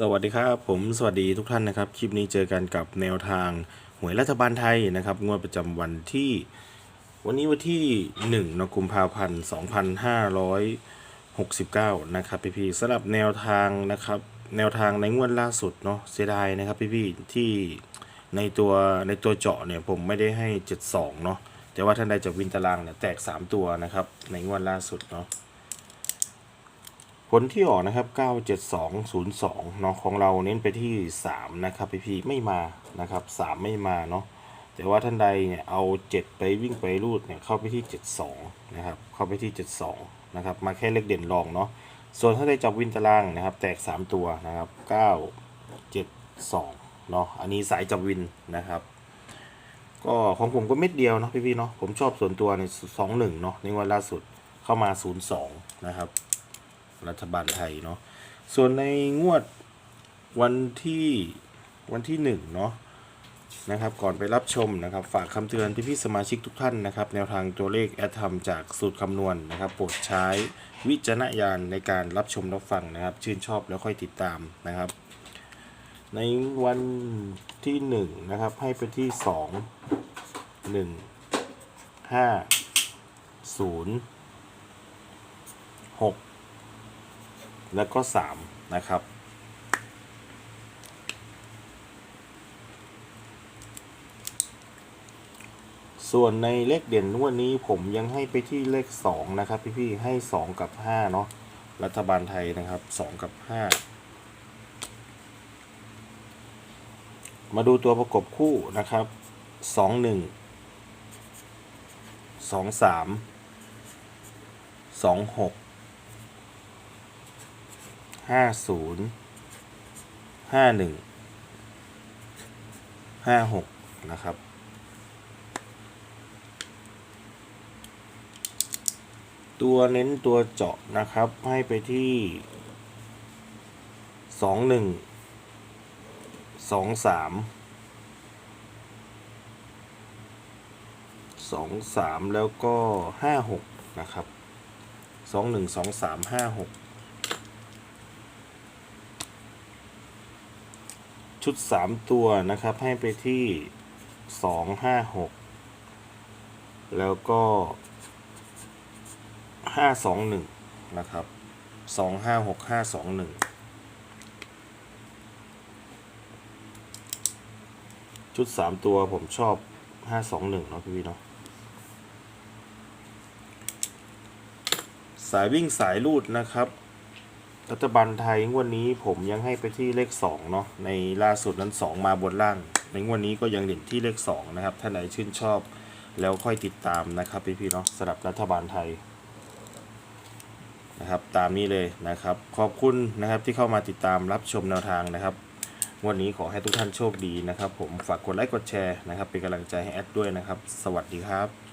สวัสดีครับ ผมสวัสดีทุกท่านนะครับ คลิปนี้เจอกันกับแนวทางหวยรัฐบาลไทยนะครับ งวดประจำวันที่ วันนี้วันที่1นกุมภาพันธ์2569 นะครับพี่พี่ๆสำหรับแนวทางนะครับ แนวทางในงวดล่าสุดเนาะเสียดายนะครับพี่พี่ๆที่ในตัวในตัวเจาะเนี่ยผมไม่ได้ให้ 72 เนาะแต่ว่าท่านใดจากวินตารางเนี่ยแตก 3 ตัวนะครับ ในงวดล่าสุดเนาะ ผลที่ออกนะครับ 97202เนาะของเราเน้นไปที่ 3 นะครับพี่พี่ไม่มานะครับ 3 ไม่มาเนาะแต่ว่าท่านใดเนี่ยเอา 7 ไปวิ่งไปรูดเนี่ยเข้าไปที่ 72 นะครับ เข้าไปที่ 72 นะครับ มาแค่เลขเด่นรองเนาะส่วนท่านใดจับวินตารางนะครับ แตก 3 ตัวนะครับ 9 7 2เนาะอันนี้สายจับวินนะครับ ก็ของผมก็เม็ดเดียวเนาะพี่พี่เนาะผมชอบส่วนตัวใน 21 เนาะในวันล่าสุดเข้ามา 02 นะครับ รัฐบาลไทยเนาะส่วนในงวดวันที่วันที่หนึ่งเนาะนะครับก่อนไปรับชมนะครับฝากคำเตือนพี่พี่สมาชิกทุกท่านนะครับ แนวทางตัวเลขแอดทำจากสูตรคำนวณนะครับโปรดใช้วิจารณญาณในการรับชมรับฟังนะครับ ชื่นชอบแล้วค่อยติดตามนะครับ ในวันที่หนึ่งนะครับให้ไปที่สองหนึ่งห้าศูนย์หก แล้วก็ 3 นะครับ ส่วนในเลขเด่นงวันนี้ผมยังให้ไปที่เลข 2 นะครับ พี่ๆให้ 2 กับ 5 เนาะรัฐบาลไทยนะครับ 2 กับ 5 มาดูตัวประกบคู่นะครับ 2 1 2 3 2 6 ห้าศูนย์ห้าหนึ่งห้าหกนะครับ ตัวเน้นตัวเจาะนะครับ ให้ไปที่สองหนึ่งสองสามสองสามแล้วก็ห้าหกนะครับสองหนึ่งสองสามห้าหก ชุด 3 ตัวนะครับ ให้ไปที่ 2 5 6 แล้วก็ 5 2 1 นะครับ 2 5 6 5 2 1 ชุด 3 ตัวผมชอบ 5 2 1 เนาะพี่ๆเนาะสายวิ่งสายลูดนะครับ รัฐบาลไทยงวดนี้ผมยังให้ไปที่เลข2เนาะในล่าสุดนั้น 2 มาบนล่าง ในงวดนี้ก็ยังเด่นที่เลข2นะครับท่านไหนชื่นชอบแล้วค่อยติดตามนะครับพี่พี่ๆเนาะสำหรับรัฐบาลไทยนะครับตามนี้เลยนะครับ ขอบคุณนะครับที่เข้ามาติดตามรับชมแนวทางนะครับงวันนี้ขอให้ทุกท่านโชคดีนะครับ ผมฝากกดไลค์กดแชร์นะครับ เป็นกำลังใจให้แอดด้วยนะครับ สวัสดีครับ